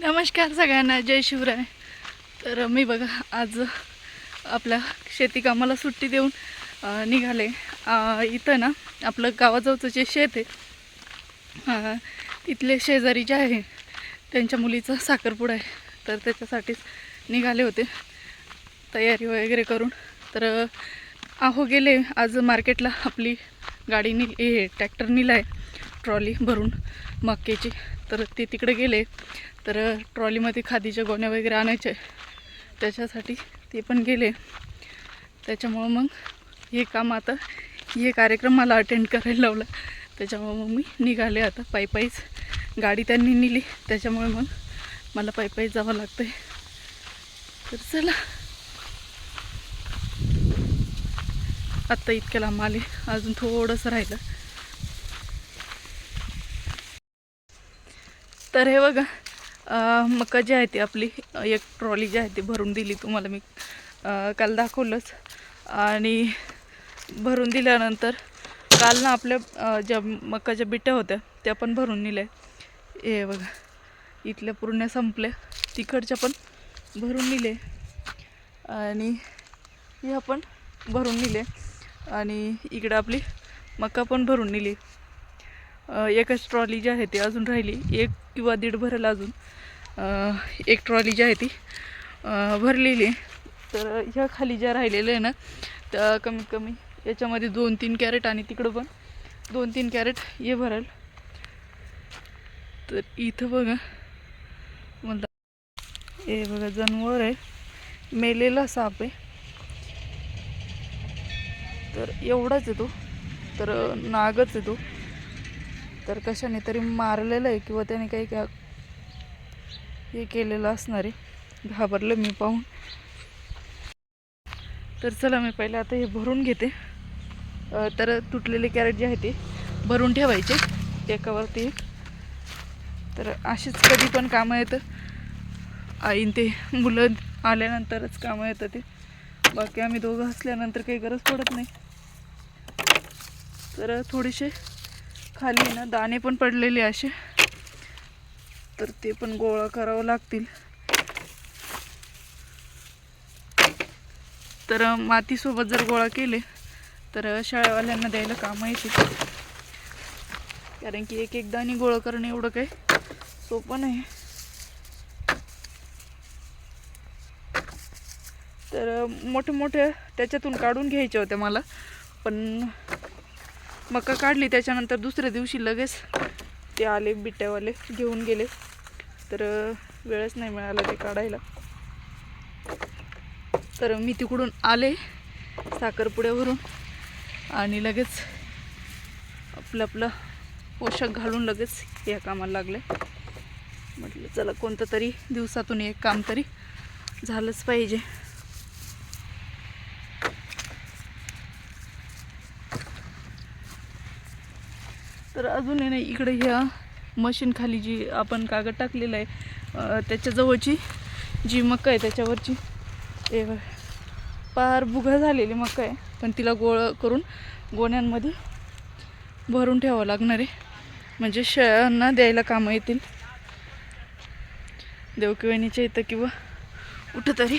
नमस्कार सगळ्यांना जय शिवराय. तर मी बघा आज आपल्या शेती कामाला सुट्टी देऊन निघाले. इथं ना आपलं गावाजवळचं जे शेत आहे तिथले शेजारी जे आहे त्यांच्या मुलीचा साखरपुडा आहे. तर त्याच्यासाठीच निघाले होते. तयारी वगैरे करून. तर आहो गेले. आज मार्केटला आपली गाडी नि हे ट्रॅक्टर निलाय आहे ट्रॉली भरून मक्याची तर ते तिकडे गेले. तर ट्रॉलीमध्ये खादीच्या गोण्या वगैरे आणायचे. त्याच्यासाठी ते पण गेले. त्याच्यामुळं मग हे काम आता हे कार्यक्रम मला अटेंड करायला लावला. त्याच्यामुळं मग मी निघाले आता पायपाईच गाडी त्यांनी नेली. त्याच्यामुळे मग मला पायी जावं लागतं आहे तर चला. आत्ता इतक्या लांब आले अजून थोडंसं राहिलं. तर हे बघा मका जी आहे ती आपली एक ट्रॉली जी आहे ती भरून दिली तुम्हाला मी. काल दाखवलंच. आणि भरून दिल्यानंतर काल ना आपल्या ज्या मकाच्या बिट्या होत्या त्या पण भरून नेल्या. हे बघा इथल्या पूर्ण संपल्या. तिकडच्या पण भरून नेले आणि ह्या पण भरून नेले आणि इकडं आपली मका पण भरून नेली. एकच ट्रॉली जी आहे ती अजून राहिली. एक किंवा दीड भरेल अजून. एक ट्रॉली जी आहे ती भरलेली आहे. तर ह्या खाली ज्या राहिलेल्या आहे ना त्या कमीत कमी याच्यामध्ये दोन तीन कॅरेट आणि तिकडं पण दोन तीन कॅरेट हे भराल. तर इथं बघा. म्हणता हे बघा जनावर आहे. मेलेला साप आहे. तर एवढाच आहे तो. तर नागच येतो तर कशाने तरी मारलेलं आहे किंवा त्याने काही का हे केलेलं असणार आहे. घाबरलं मी पाहून. तर चला मी पहिले आता हे भरून घेते. तर तुटलेले कॅरेट जे आहे ते भरून ठेवायचे एकावरती. एक तर अशीच कधी पण कामं येतं आईन ते मुलं आल्यानंतरच कामं येतं ते. बाकी आम्ही दोघं असल्यानंतर काही गरज पडत नाही. तर थोडेसे खाली ना दाणे पण पडलेले असे. तर ते पण गोळा करावं लागतील. तर मातीसोबत जर गोळा केले तर शाळेवाल्यांना द्यायला कामं येते कारण की एक एक दाणे गोळा करणं एवढं काही सोपं नाही. तर मोठे मोठे त्याच्यातून काढून घ्यायचे होत्या मला. पण मका काढली त्याच्यानंतर दुसऱ्या दिवशी लगेच ते आले बिट्ट्यावाले घेऊन गेले. तर वेळच नाही मिळाला ते काढायला. तर मी तिकडून आले साखरपुड्यावरून आणि लगेच आपलं आपलं पोशाख घालून लगेच या कामाला लागले. म्हटलं चला कोणतं तरी दिवसातून एक काम तरी झालंच पाहिजे. तर अजून आहे ना इकडे ह्या मशीनखाली जी आपण कागद टाकलेला आहे त्याच्याजवळची जी मका आहे त्याच्यावरची ते पार बुगा झालेली मका आहे पण तिला गोळ करून गोण्यांमध्ये भरून ठेवावं लागणार आहे. म्हणजे शेळ्यांना द्यायला कामं येतील. देवकिवाणीच्या इथं किंवा कुठंतरी.